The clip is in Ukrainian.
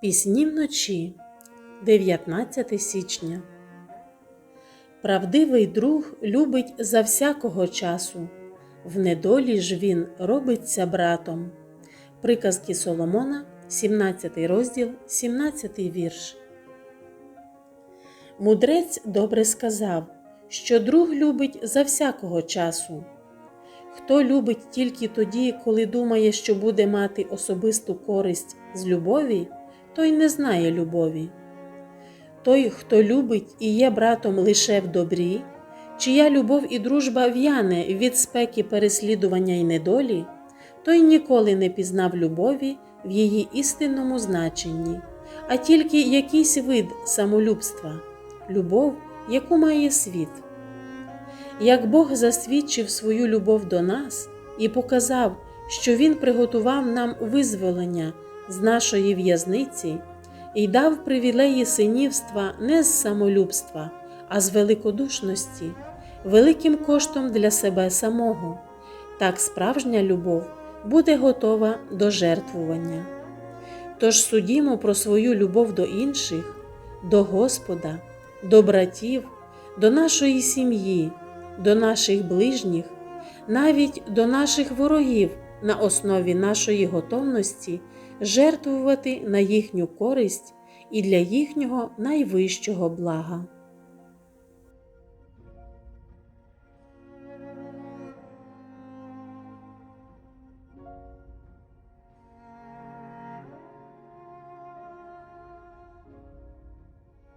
Пісні вночі, 19 січня. Правдивий друг любить за всякого часу, в недолі ж він робиться братом. Приказки Соломона, 17 розділ, 17 вірш. Мудрець добре сказав, що друг любить за всякого часу. Хто любить тільки тоді, коли думає, що буде мати особисту користь з любові, той не знає любові. Той, хто любить і є братом лише в добрі, чия любов і дружба в'яне від спеки переслідування й недолі, той ніколи не пізнав любові в її істинному значенні, а тільки якийсь вид самолюбства, любов, яку має світ. Як Бог засвідчив свою любов до нас і показав, що Він приготував нам визволення з нашої в'язниці і дав привілеї синівства не з самолюбства, а з великодушності, великим коштом для себе самого, так справжня любов буде готова до жертвування. Тож судімо про свою любов до інших, до Господа, до братів, до нашої сім'ї, до наших ближніх, навіть до наших ворогів на основі нашої готовності жертвувати на їхню користь і для їхнього найвищого блага.